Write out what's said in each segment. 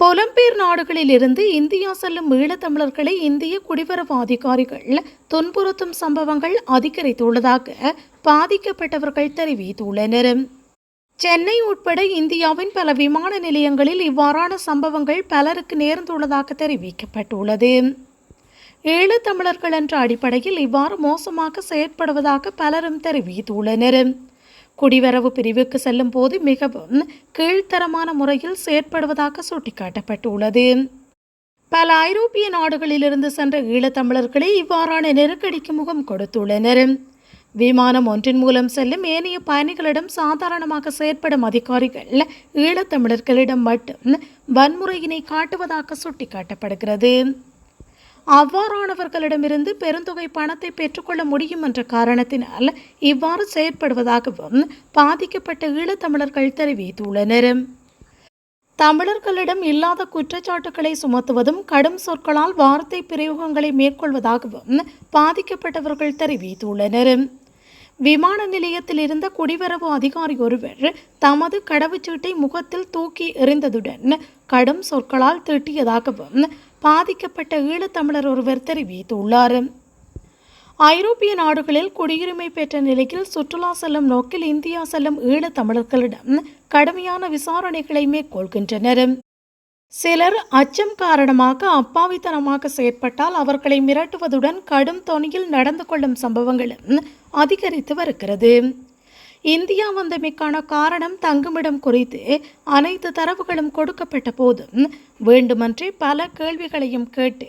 புலம்பெயர் நாடுகளில் இருந்து இந்தியா செல்லும் ஈழத்தமிழர்களை இந்திய குடிவரவு அதிகாரிகள் துன்புறுத்தும் சம்பவங்கள் அதிகரித்துள்ளதாக பாதிக்கப்பட்டவர்கள் தெரிவித்துள்ளனர். சென்னை உட்பட இந்தியாவின் பல விமான நிலையங்களில் இவ்வாறான சம்பவங்கள் பலருக்கு நேர்ந்துள்ளதாக தெரிவிக்கப்பட்டுள்ளது. ஈழத்தமிழர்கள் என்ற அடிப்படையில் இவ்வாறு மோசமாக செயற்படுவதாக பலரும் தெரிவித்துள்ளனர். குடிவரவு பிரிவுக்கு செல்லும் போது மிகவும் கீழ்த்தரமான முறையில் செயற்படுவதாக சுட்டிக்காட்டப்பட்டுள்ளது. பல ஐரோப்பிய நாடுகளிலிருந்து சென்ற ஈழத்தமிழர்களே இவ்வாறான நெருக்கடிக்கு முகம் கொடுத்துள்ளனர். விமானம் ஒன்றின் மூலம் செல்லும் ஏனைய பயணிகளிடம் சாதாரணமாக செயற்படும் அதிகாரிகள் ஈழத்தமிழர்களிடம் மட்டும் வன்முறையினை காட்டுவதாக சுட்டிக்காட்டப்படுகிறது. அவ்வாறானவர்களிடமிருந்து பெருந்தொகை பணத்தை பெற்றுக்கொள்ள முடியும் என்ற காரணத்தினால் இவ்வாறு செயற்படுவதாகவும் பாதிக்கப்பட்ட ஈழத்தமிழர்கள் தெரிவித்துள்ளனர். தமிழர்களிடம் இல்லாத குற்றச்சாட்டுகளை சுமத்துவதும் கடும் சொற்களால் வார்த்தை பிரயோகங்களை மேற்கொள்வதாகவும் பாதிக்கப்பட்டவர்கள் தெரிவித்துள்ளனர். விமான நிலையத்தில் இருந்த குடிவரவு அதிகாரி ஒருவர் தமது கடவுச்சீட்டை முகத்தில் தூக்கி எறிந்ததுடன் கடும் சொற்களால் திட்டியதாகவும் பாதிக்கப்பட்ட ஈழத்தமிழர் ஒருவர் தெரிவித்துள்ளார். ஐரோப்பிய நாடுகளில் குடியுரிமை பெற்ற நிலையில் சுற்றுலா செல்லும் நோக்கில் இந்தியா செல்லும் ஈழத்தமிழர்களிடம் கடுமையான விசாரணைகளை மேற்கொள்கின்றனர். சிலர் அச்சம் காரணமாக அப்பாவித்தனமாக செயற்பட்டால் அவர்களை மிரட்டுவதுடன் கடும் தொனியில் நடந்து கொள்ளும் சம்பவங்களும் அதிகரித்து வருகிறது. இந்தியா வந்தமைக்கான காரணம் தங்குமிடம் குறித்து அனைத்து தரவுகளும் கொடுக்கப்பட்ட போதும் வேண்டுமென்றே பல கேள்விகளையும் கேட்டு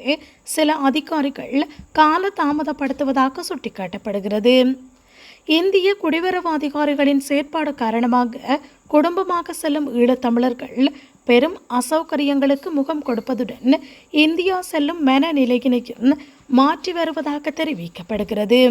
சில அதிகாரிகள் கால தாமதப்படுத்துவதாக சுட்டிக்காட்டப்படுகிறது. இந்திய குடிவரவு அதிகாரிகளின் செயற்பாடு காரணமாக குடும்பமாக செல்லும் ஈழத்தமிழர்கள் பெரும் அசௌகரியங்களுக்கு முகம் கொடுப்பதுடன் இந்தியா செல்லும் மனநிலையினையும் மாற்றி வருவதாக தெரிவிக்கப்படுகிறது.